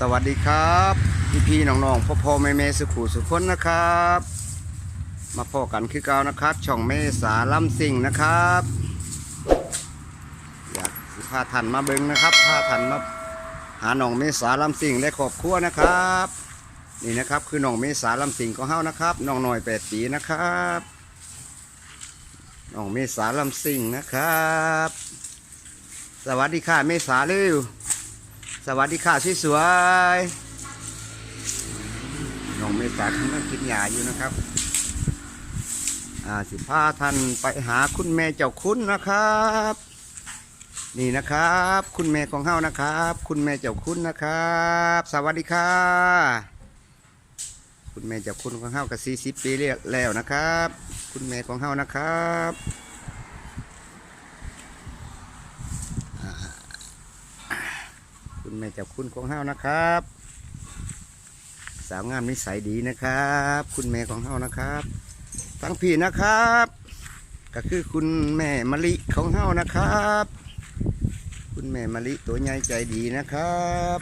สวัสดีครับ พี่พี่น้องๆพ่อพ่อแม่แม่สุขุสุขคนนะครับ มาพอกันคือเก่านะครับ ช่องเมษาล่ำสิ่งนะครับ อยากพาทันมาเบิงนะครับพาทันมาหาหนองเมษาล่ำสิ่งและครอบครัวนะครับ นี่นะครับคือหนองเมษาล่ำสิ่งของเฮานะครับน้องหน่อยแปดปีนะครับหนองเมษาล่ำสิ่งนะครับ สวัสดีค่ะเมษาเร็ว สวัสดีค่ะสวยๆน้องเมษากำลังกินยาอยู่นะครับอ่าสิพาท่านไปหาคุณแม่เจ้าคุณนะครับ นี่นะครับ คุณแม่ของเฮานะครับ คุณแม่เจ้าคุณนะครับ สวัสดีค่ะ คุณแม่เจ้าคุณของเฮาก็สี่สิบปีแล้วนะครับ คุณแม่ของเฮานะครับ คุณแม่เจ้าคุณของเฮานะครับ สาวงามนิสัยดีนะครับ คุณแม่ของเฮานะครับทั้งพี่นะครับ ก็คือคุณแม่มะลิของเฮานะครับ คุณแม่มะลิตัวใหญ่ใจดีนะครับ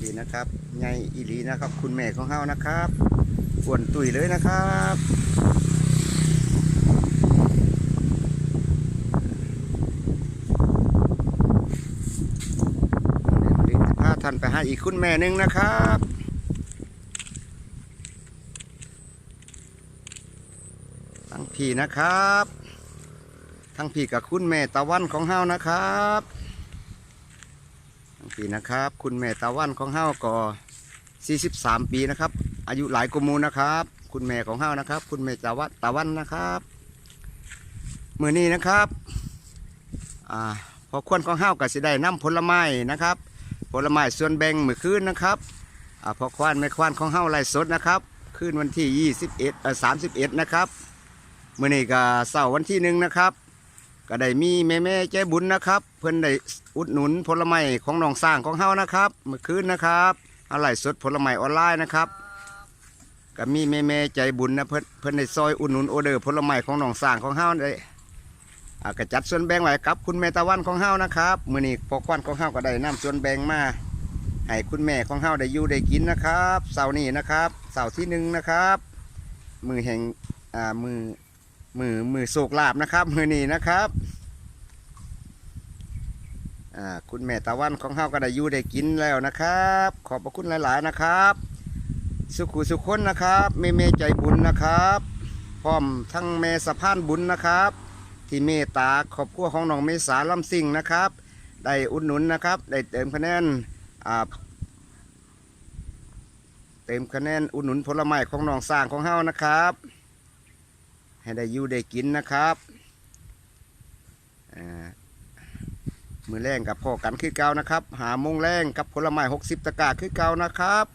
ดีนะครับใหญ่อีหลีนะครับ คุณแม่ของเฮานะครับอ้วนตุยเลยนะครับ เดี๋ยวจะพา ท่านไปใหาอีกคุณแม่หนึ่งนะครับทั้งพี่นะครับ ทั้งพี่กับคุณแม่ตะวันของเฮานะครับทั้งพี่นะครับ คุณแม่ตะวันของเฮาก็43 ปีนะครับ อายุหลายกว่าหมูนะครับ คุณแม่ของเฮานะครับ คุณแม่ตะวันตะวันนะครับมือนี้นะครับอ่าพอควรของเฮาก็สิได้น้ำผลไม้นะครับ ผลไม้ส่วนแบ่งมือคืนนะครับอพอควานแม่ควานของเฮาไล่สดนะครับคืนวันที่ 21เอ่อ31 นะครับมื่อนี้ก็เสาร์วันที่หนึ่งนะครับก็ได้มีแม่แม่ๆใจบุญนะครับ เพิ่อนได้อุดหนุนผลไม้ของน้องสร้างของเฮานะครับเมื่อคืนนะครับอาไล่สดผลไม้ออนไลน์นะครับก็มีแม่แม่ๆใจบุญนะเพิ่อนเพิ่อนได้ซอยอุดหนุนออเดอร์ผลไม้ของน้องสร้างของเฮาได้ อ่าก็จัดส่วนแบ่งไว้กับคุณแม่ตะวันของเฮานะครับมือนี้พอควันของเฮาก็ได้นํส่วนแบ่งมาให้คุณแม่ของเฮาได้อยู่ได้กินนะครับเสาร์นี้นะครับเสาร์ที่หนึ่งนะครับ มือแห่งอ่ามือมือมือโศกลาบนะครับ มือนี้นะครับอ่าคุณแม่ตะวันของเฮาก็ได้อยู่ได้กินแล้วนะครับ ขอบพระคุณหลาย ๆนะครับ สุขุสุขคนนะครับเมเมใจบุญนะครับ พร้อมทั้งแม่สะพานบุญนะครับ ที่เมตตาขอบครัวของน้องเมษาลำสิ่งนะครับ ได้อุดหนุนนะครับ ได้เติมคะแนนเติมคะแนนอุดหนุนผลไม้ของน้องสร้างของเฮานะครับ ให้ได้อยู่ได้กินนะครับมือแรงกับพ่อกันคือเก่านะครับ หามงแรงกับผลไม้60 ตะกร้าคือเก่านะครับ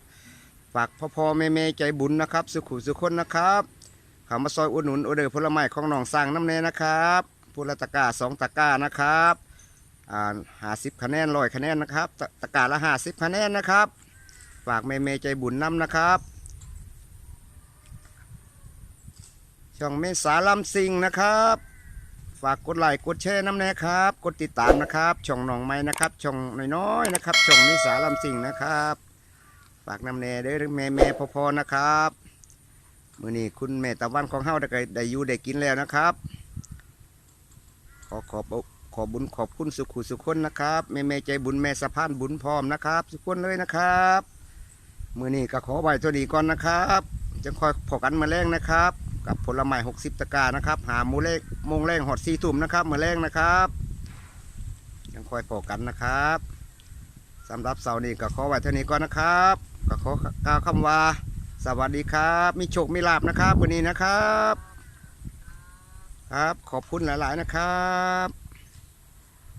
ฝากพ่อพ่อแม่แม่ใจบุญนะครับ สุขุสุขคนนะครับ เขามาซอยอุดหนุนออเดอร์ผลไม้ของน้องสร้างน้ำเนนะครับพุละตะกร้าสองตะกร้านะครับอ่าหาสิบคะแนนร้อยคะแนนนะครับตะตะกร้าละห้าสิบคะแนนนะครับฝากแม่แม่ใจบุญน้ำนะครับช่องเมษาลำซิงนะครับ ฝากกดไลค์กดแชร์น้ำแน่ครับ กดติดตามนะครับ ช่องหนองไม้นะครับ ช่องน้อยๆนะครับ ช่องเมษาลำซิงนะครับ ฝากน้ำแน่เด้อแม่แม่ๆพอๆนะครับ มื้อนี้คุณแม่ตะวันของเฮาได้ก็ได้อยู่ได้กินแล้วนะครับ ขอขอบขอบุญขอบคุณสุขุสุขคนนะครับแม่แม่ใจบุญแม่สะพานบุญพร้อมนะครับ สุขคนเลยนะครับมื้อนี้ก็ขอไว้ตัวดีก่อนนะครับจะคอยพอกันมาแรงนะครับ กับผลไม้60 ตะกร้านะครับ หาหมูเลกมงแรงหอดสี่ทุ่มนะครับมาแรงนะครับยังคอยพอกันนะครับสำหรับเสาร์นี้ก็ขอไว้เท่านี้ก่อนนะครับ ก็ขอกล่าวคำว่า สวัสดีครับ มีโชคมีลาบนะครับวันนี้นะครับ ครับขอบคุณหลาย ๆ นะครับ